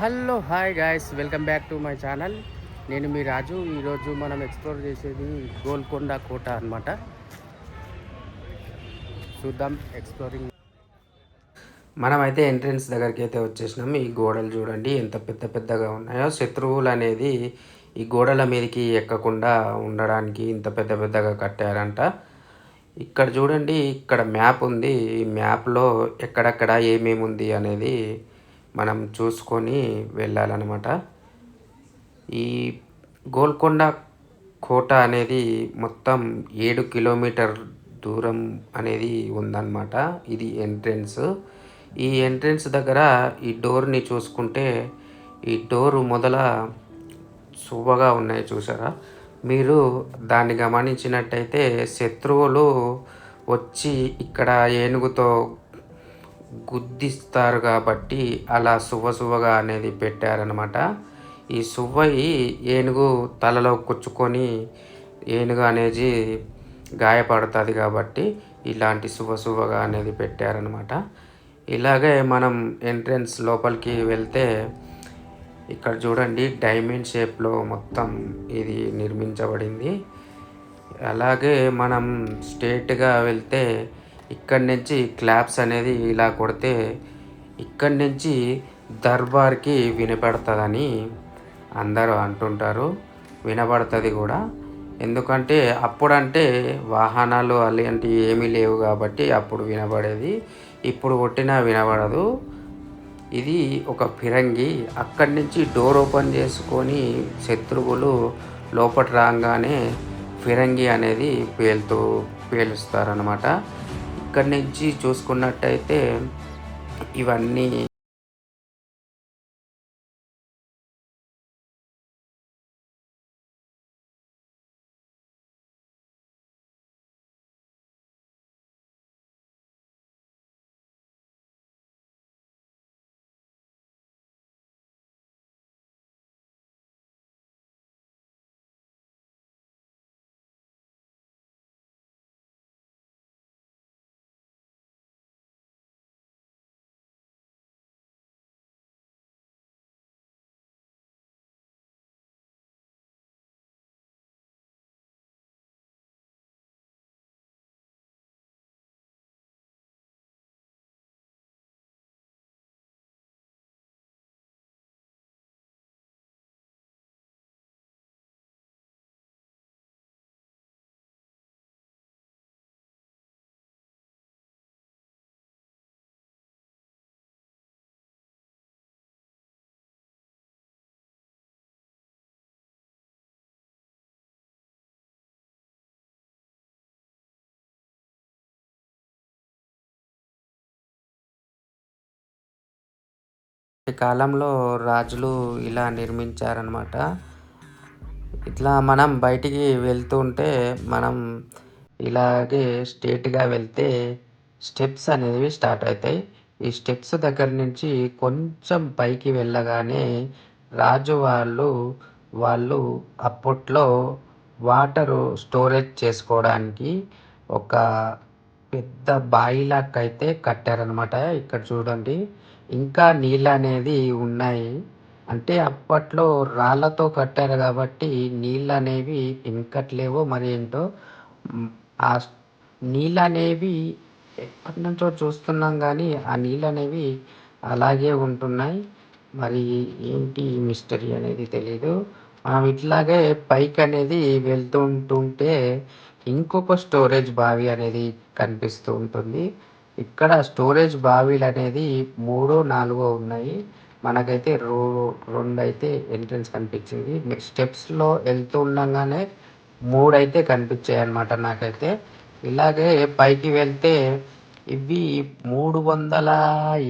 Hello hi guys welcome back to my channel నేను మీ రాజు. ఈరోజు మనం ఎక్స్ప్లోర్ చేసేది గోల్కొండ కోట అన్నమాట. చూద్దాం ఎక్స్ప్లోరింగ్ మనమైతే ఎంట్రన్స్ దగ్గరికి అయితే వచ్చేసినాం. ఈ గోడలు చూడండి ఎంత పెద్ద పెద్దగా ఉన్నాయో. శత్రువులు అనేది ఈ గోడల మీదకి ఎక్కకుండా ఉండడానికి ఇంత పెద్ద పెద్దగా కట్టారంట. ఇక్కడ చూడండి ఇక్కడ మ్యాప్ ఉంది. ఈ మ్యాప్లో ఎక్కడెక్కడ ఏమేమి ఉంది అనేది మనం చూసుకొని వెళ్ళాలన్నమాట. ఈ గోల్కొండ కోట అనేది మొత్తం ఏడు కిలోమీటర్ దూరం అనేది ఉందన్నమాట. ఇది ఎంట్రన్స్. ఈ ఎంట్రన్స్ దగ్గర ఈ డోర్ని చూసుకుంటే ఈ డోరు మొదల చువ్వగా ఉన్నాయి చూసారా? మీరు దాన్ని గమనించినట్టయితే శత్రువులు వచ్చి ఇక్కడ ఏనుగుతో గుద్దిస్తారు కాబట్టి అలా సువ్వ సువ్వగా అనేది పెట్టారనమాట ఈ సువ్వయి ఏనుగు తలలో కుచ్చుకొని ఏనుగు అనేది గాయపడుతుంది కాబట్టి ఇలాంటి శుభ సువ్వగా అనేది పెట్టారనమాట ఇలాగే మనం ఎంట్రన్స్ లోపలికి వెళ్తే ఇక్కడ చూడండి డైమండ్ షేప్లో మొత్తం ఇది నిర్మించబడింది. అలాగే మనం స్ట్రేట్గా వెళ్తే ఇక్కడి నుంచి క్లాప్స్ అనేది ఇలా కొడితే ఇక్కడి నుంచి దర్బార్కి వినపడుతుందని అందరూ అంటుంటారు. వినపడుతుంది కూడా. ఎందుకంటే అప్పుడంటే వాహనాలు అలాంటివి ఏమీ లేవు కాబట్టి అప్పుడు వినబడేది. ఇప్పుడు కొట్టినా వినబడదు. ఇది ఒక ఫిరంగి. అక్కడి నుంచి డోర్ ఓపెన్ చేసుకొని శత్రువులు లోపల రాగానే ఫిరంగి అనేది పేలుతూ పేలుస్తారనమాట ఇక్కడి నుంచి చూసుకున్నట్టయితే ఇవన్నీ ఈ కాలంలో రాజులు ఇలా నిర్మించారనమాట ఇట్లా మనం బయటికి వెళ్తుంటే మనం ఇలాగే స్ట్రేట్గా వెళ్తే స్టెప్స్ అనేవి స్టార్ట్ అవుతాయి. ఈ స్టెప్స్ దగ్గర నుంచి కొంచెం పైకి వెళ్ళగానే రాజు వాళ్ళు వాళ్ళు అప్పట్లో వాటరు స్టోరేజ్ చేసుకోవడానికి ఒక పెద్ద బాయిలాక్ అయితే కట్టారనమాట ఇక్కడ చూడండి. ఇంకా నీళ్ళు అనేది ఉన్నాయి. అంటే అప్పట్లో రాళ్ళతో కట్టారు కాబట్టి నీళ్ళు అనేవి ఇంకట్లేవో మరి ఏంటో ఆ నీళ్ళు అనేవి ఎప్పటి నుంచో చూస్తున్నాం కానీ ఆ నీళ్ళు అనేవి అలాగే ఉంటున్నాయి. మరి ఏంటి మిస్టరీ అనేది తెలియదు మనం ఇట్లాగే పైకి అనేది వెళ్తుంటుంటే ఇంకొక స్టోరేజ్ బావి అనేది కనిపిస్తూ ఉంటుంది. ఇక్కడ స్టోరేజ్ బావిలు అనేది మూడో నాలుగో ఉన్నాయి. మనకైతే రో రెండు అయితే ఎంట్రన్స్ కనిపించింది. స్టెప్స్లో వెళ్తూ ఉండగానే మూడు అయితే కనిపించాయి అన్నమాట నాకైతే. ఇలాగే పైకి వెళ్తే ఇవి మూడు వందల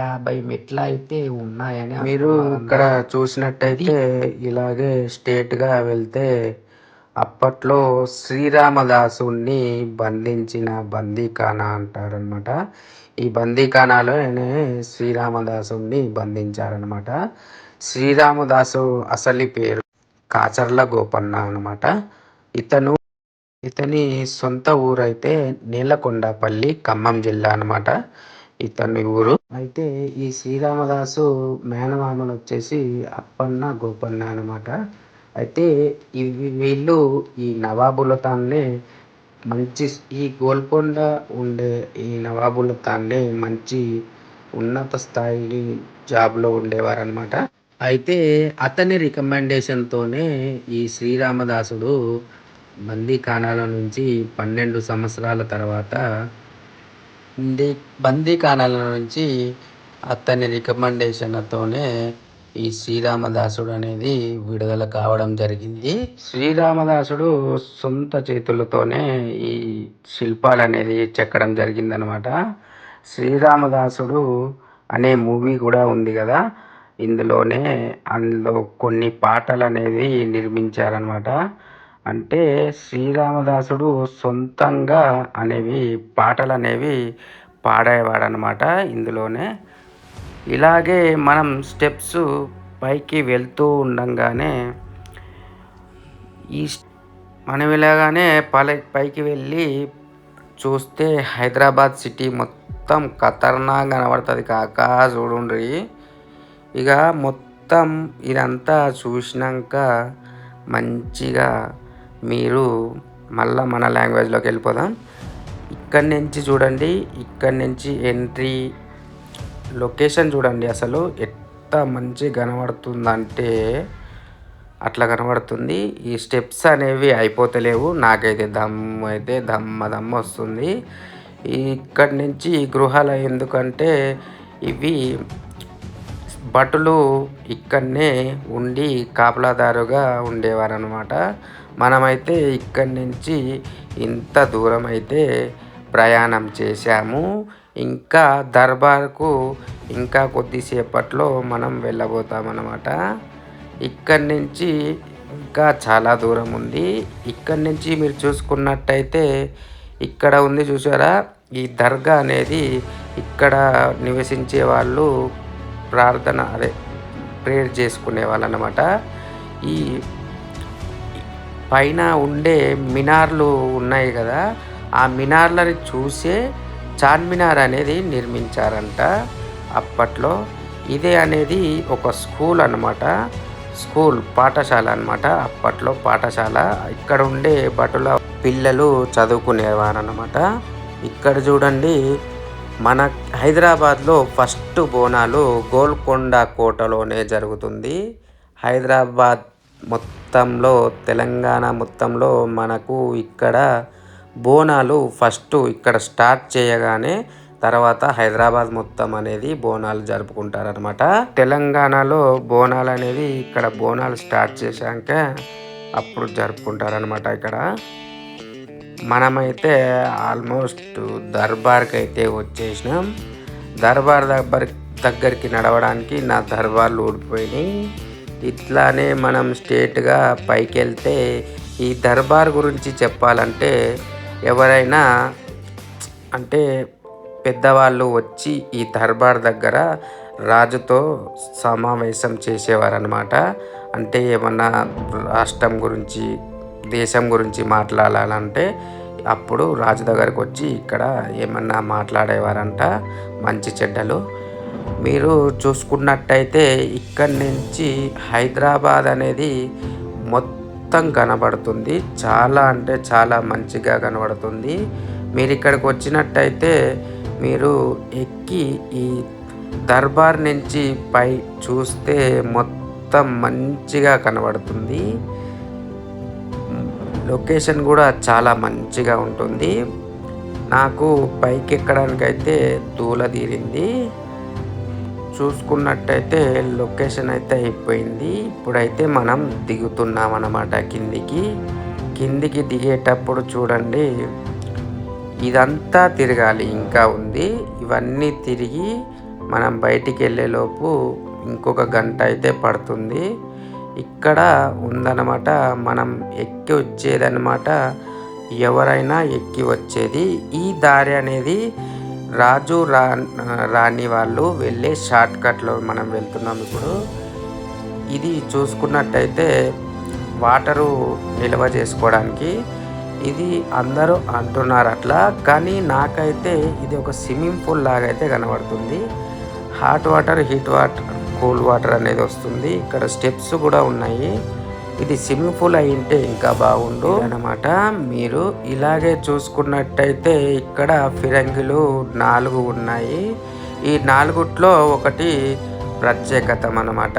యాభై మెట్ల అయితే ఉన్నాయని మీరు ఇక్కడ చూసినట్టయితే ఇలాగే స్ట్రేట్గా వెళ్తే అప్పట్లో శ్రీరామదాసుని బంధించిన బందీఖానా అంటారనమాట ఈ బందీఖానాలో శ్రీరామదాసుని బంధించారనమాట శ్రీరామదాసు అసలి పేరు కాచర్ల గోపన్న అనమాట ఇతను ఇతని సొంత ఊరైతే నీలకొండపల్లి ఖమ్మం జిల్లా అనమాట ఇతని ఊరు. అయితే ఈ శ్రీరామదాసు మేనమామలు వచ్చేసి అప్పన్న గోపన్న అనమాట అయితే ఇవి వీళ్ళు ఈ నవాబులతాన్నే మంచి ఈ గోల్కొండ ఉండే ఈ నవాబులతాన్నే మంచి ఉన్నత స్థాయి జాబ్లో ఉండేవారనమాట అయితే అతని రికమెండేషన్తోనే ఈ శ్రీరామదాసుడు బందీఖానాల నుంచి పన్నెండు సంవత్సరాల తర్వాత బందీఖానాల నుంచి అతని రికమెండేషన్తోనే ఈ శ్రీరామదాసుడు అనేది విడుదల కావడం జరిగింది. శ్రీరామదాసుడు సొంత చేతులతోనే ఈ శిల్పాలు అనేది చెక్కడం జరిగిందనమాట. శ్రీరామదాసుడు అనే మూవీ కూడా ఉంది కదా ఇందులోనే అందులో కొన్ని పాటలు అనేవి నిర్మించారనమాట. అంటే శ్రీరామదాసుడు సొంతంగా అనేవి పాటలు అనేవి పాడేవాడనమాట ఇందులోనే. ఇలాగే మనం స్టెప్స్ పైకి వెళ్తూ ఉండంగానే ఈ మనం ఇలాగానే పల పైకి వెళ్ళి చూస్తే హైదరాబాద్ సిటీ మొత్తం ఖతర్నాక్ కనబడుతుంది కాక చూడండి ఇక మొత్తం ఇదంతా చూసినాక మంచిగా మీరు మళ్ళా మన లాంగ్వేజ్లోకి వెళ్ళిపోదాం. ఇక్కడి నుంచి చూడండి ఇక్కడి నుంచి ఎంట్రీ లొకేషన్ చూడండి అసలు ఎంత మంచి కనబడుతుందంటే అట్లా కనబడుతుంది. ఈ స్టెప్స్ అనేవి అయిపోతలేవు. నాకైతే దమ్ము అయితే దమ్మ దమ్మ వస్తుంది. ఇక్కడి నుంచి గృహాలు ఎందుకంటే ఇవి భటులు ఇక్కడనే ఉండి కాపలాదారుగా ఉండేవారనమాట మనమైతే ఇక్కడి నుంచి ఇంత దూరం అయితే ప్రయాణం చేశాము. ఇంకా దర్బార్కు ఇంకా కొద్దిసేపట్లో మనం వెళ్ళబోతామన్నమాట. ఇక్కడి నుంచి ఇంకా చాలా దూరం ఉంది. ఇక్కడి నుంచి మీరు చూసుకున్నట్టయితే ఇక్కడ ఉంది చూసారా? ఈ దర్గా అనేది ఇక్కడ నివసించే వాళ్ళు ప్రార్థన అదే ప్రేయర్ చేసుకునే వాళ్ళు అనమాట ఈ పైన ఉండే మినార్లు ఉన్నాయి కదా ఆ మినార్లని చూసే చార్మినార్ అనేది నిర్మించారంట. అప్పట్లో ఇదే అనేది ఒక స్కూల్ అనమాట స్కూల్ పాఠశాల అనమాట అప్పట్లో పాఠశాల ఇక్కడ ఉండే భటుల పిల్లలు చదువుకునేవారనమాట ఇక్కడ చూడండి మన హైదరాబాద్లో ఫస్ట్ బోనాలు గోల్కొండ కోటలోనే జరుగుతుంది. హైదరాబాద్ మొత్తంలో తెలంగాణ మొత్తంలో మనకు ఇక్కడ బోనాలు ఫస్ట్ ఇక్కడ స్టార్ట్ చేయగానే తర్వాత హైదరాబాద్ మొత్తం అనేది బోనాలు జరుపుకుంటారనమాట తెలంగాణలో బోనాలు అనేది ఇక్కడ బోనాలు స్టార్ట్ చేశాక అప్పుడు జరుపుకుంటారనమాట ఇక్కడ. మనమైతే ఆల్మోస్ట్ దర్బార్కి అయితే వచ్చేసినాం. దర్బార్ దగ్గర దగ్గరికి నడవడానికి నా దర్బార్లు ఊడిపోయినాయి. ఇట్లానే మనం స్టేట్గా పైకి వెళ్తే ఈ దర్బార్ గురించి చెప్పాలంటే ఎవరైనా అంటే పెద్దవాళ్ళు వచ్చి ఈ దర్బార్ దగ్గర రాజుతో సమావేశం చేసేవారనమాట అంటే ఏమన్నా రాష్ట్రం గురించి దేశం గురించి మాట్లాడాలంటే అప్పుడు రాజు దగ్గరకు వచ్చి ఇక్కడ ఏమన్నా మాట్లాడేవారంట. మంచి చెడ్డలు. మీరు చూసుకున్నట్టయితే ఇక్కడి నుంచి హైదరాబాద్ అనేది మొత్తం మొత్తం కనబడుతుంది. చాలా అంటే చాలా మంచిగా కనబడుతుంది. మీరు ఇక్కడికి వచ్చినట్టయితే మీరు ఎక్కి ఈ దర్బార్ నుంచి పై చూస్తే మొత్తం మంచిగా కనబడుతుంది. లొకేషన్ కూడా చాలా మంచిగా ఉంటుంది. నాకు పైకి ఎక్కడానికైతే దూల తీరింది. చూసుకున్నట్టయితే లొకేషన్ అయితే అయిపోయింది. ఇప్పుడైతే మనం దిగుతున్నాం అన్నమాట కిందికి. కిందికి దిగేటప్పుడు చూడండి ఇదంతా తిరగాలి ఇంకా ఉంది. ఇవన్నీ తిరిగి మనం బయటికి వెళ్ళేలోపు ఇంకొక గంట అయితే పడుతుంది. ఇక్కడ ఉందన్నమాట మనం ఎక్కి వచ్చేదన్నమాట ఎవరైనా ఎక్కి వచ్చేది. ఈ దారి అనేది రాజు రా రాణి వాళ్ళు వెళ్ళే షార్ట్ కట్లో మనం వెళ్తున్నాం ఇప్పుడు. ఇది చూసుకున్నట్టయితే వాటరు నిల్వ చేసుకోవడానికి ఇది అందరూ అంటున్నారు అట్లా కానీ నాకైతే ఇది ఒక స్విమ్మింగ్ పూల్ లాగా అయితే కనబడుతుంది. Hot water heat water cool water అనేది వస్తుంది. ఇక్కడ స్టెప్స్ కూడా ఉన్నాయి. ఇది స్విమ్మింగ్ పూల్ అయి ఉంటే ఇంకా బాగుండు. అనమాట మీరు ఇలాగే చూసుకున్నట్టయితే ఇక్కడ ఫిరంగిలు నాలుగు ఉన్నాయి. ఈ నాలుగుట్లో ఒకటి ప్రత్యేకత అన్నమాట.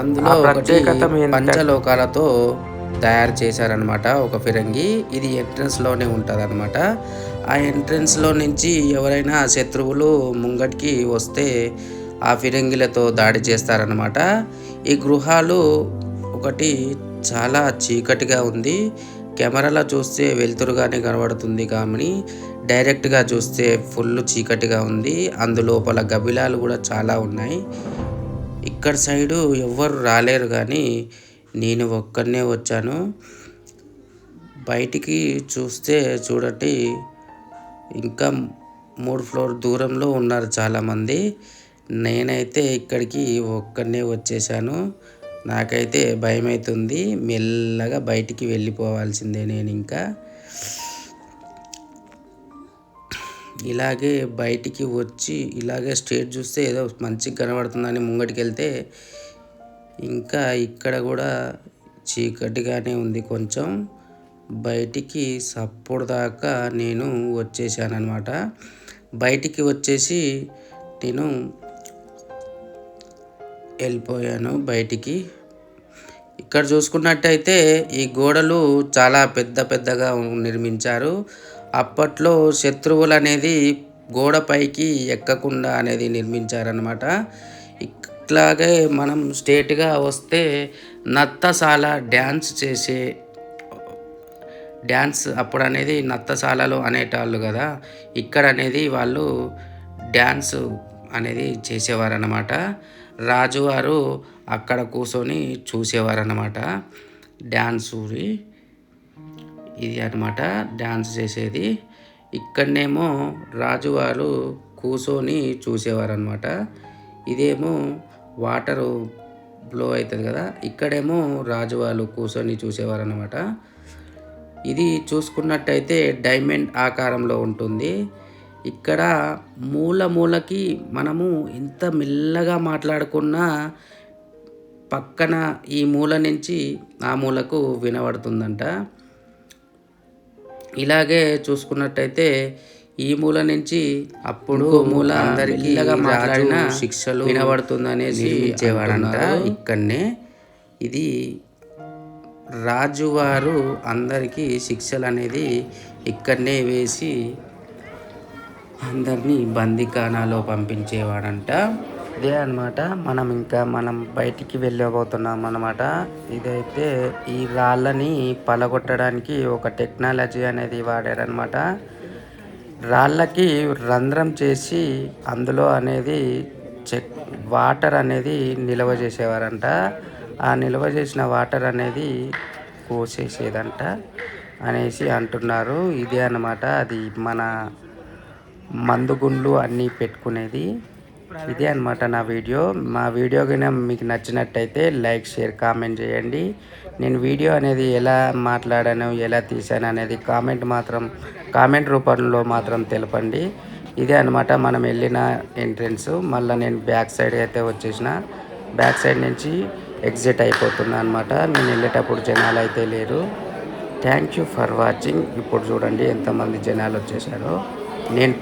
అందులో ప్రత్యేకత పంచలోకాలతో తయారు చేశారనమాట ఒక ఫిరంగి. ఇది ఎంట్రన్స్లోనే ఉంటుంది అనమాట ఆ ఎంట్రన్స్లో నుంచి ఎవరైనా శత్రువులు ముంగటికి వస్తే ఆ ఫిరంగిలతో దాడి చేస్తారనమాట ఈ గృహాలు ఒకటి చాలా చీకటిగా ఉంది. కెమెరాలో చూస్తే వెలుతురుగానే కనబడుతుంది కానీ డైరెక్ట్గా చూస్తే ఫుల్ చీకటిగా ఉంది. అందులోపల గబిలాలు కూడా చాలా ఉన్నాయి. ఇక్కడ సైడు ఎవ్వరు రాలేరు కానీ నేను ఒక్కనే వచ్చాను. బయటికి చూస్తే చూడండి ఇంకా మూడు ఫ్లోర్ దూరంలో ఉన్నారు చాలామంది. నేనైతే ఇక్కడికి ఒక్కనే వచ్చేసాను నాకైతే భయం అవుతుంది మెల్లగా బయటికి వెళ్ళిపోవాల్సిందే నేను ఇంకా ఇలాగే బయటికి వచ్చి ఇలాగే స్టేట్ చూస్తే ఏదో మంచిగా కనబడుతుందని ముంగటికి వెళ్తే ఇంకా ఇక్కడ కూడా చీకటిగానే ఉంది కొంచెం. బయటికి సప్పుడు దాకా నేను వచ్చేసాను అనమాట బయటికి వచ్చేసి నేను వెళ్ళిపోయాను బయటికి. ఇక్కడ చూసుకున్నట్టయితే ఈ గోడలు చాలా పెద్ద పెద్దగా నిర్మించారు. అప్పట్లో శత్రువులు అనేది గోడపైకి ఎక్కకుండా అనేది నిర్మించారనమాట ఇట్లాగే మనం స్టేట్గా వస్తే నత్తసాల డ్యాన్స్ చేసే డ్యాన్స్ అప్పుడు అనేది నత్తశాలలో అనేటాళ్ళు కదా. ఇక్కడ అనేది వాళ్ళు డ్యాన్స్ అనేది చేసేవారు అనమాట రాజువారు అక్కడ కూర్చొని చూసేవారనమాట డ్యాన్స్ ఇది. అనమాట డ్యాన్స్ చేసేది. ఇక్కడనేమో రాజువారు కూర్చొని చూసేవారు అనమాట ఇదేమో వాటరు బ్లో అవుతుంది కదా ఇక్కడేమో రాజు వాళ్ళు కూర్చొని చూసేవారు అనమాట ఇది చూసుకున్నట్టయితే డైమండ్ ఆకారంలో ఉంటుంది. ఇక్కడ మూల మూలకి మనము ఎంత మెల్లగా మాట్లాడుకున్నా పక్కన ఈ మూల నుంచి ఆ మూలకు వినబడుతుందంట. ఇలాగే చూసుకున్నట్టయితే ఈ మూల నుంచి అప్పుడు మూల అందరికీ మాట్లాడిన శిక్షలు వినబడుతుందనేసి ఇచ్చేవాడంట ఇక్కడనే. ఇది రాజువారు అందరికీ శిక్షలు అనేది ఇక్కడనే వేసి అందరినీ బందీఖానాలో పంపించేవాడంట. ఇదే అనమాట మనం ఇంకా మనం బయటికి వెళ్ళబోతున్నాం అనమాట ఇదైతే ఈ రాళ్ళని పలగొట్టడానికి ఒక టెక్నాలజీ అనేది వాడారనమాట రాళ్ళకి రంధ్రం చేసి అందులో అనేది చెక్ వాటర్ అనేది నిల్వ చేసేవారంట. ఆ నిల్వ చేసిన వాటర్ అనేది పోసేసేదంట అనేసి అంటున్నారు. ఇదే అనమాట అది మన మందుగుండ్లు అన్నీ పెట్టుకునేది. ఇదే అనమాట నా వీడియో. మా వీడియో కన్నా మీకు నచ్చినట్టయితే లైక్ షేర్ కామెంట్ చేయండి. నేను వీడియో అనేది ఎలా మాట్లాడాను ఎలా తీసాను అనేది కామెంట్ మాత్రం కామెంట్ రూపంలో మాత్రం తెలపండి. ఇదే అనమాట మనం వెళ్ళిన ఎంట్రన్స్. మళ్ళీ నేను బ్యాక్ సైడ్ అయితే వచ్చేసిన. బ్యాక్ సైడ్ నుంచి ఎగ్జిట్ అయిపోతున్నా అనమాట నేను వెళ్ళేటప్పుడు జనాలు అయితే లేరు. Thank you for watching. ఇప్పుడు చూడండి ఎంతమంది జనాలు వచ్చేసారో నేను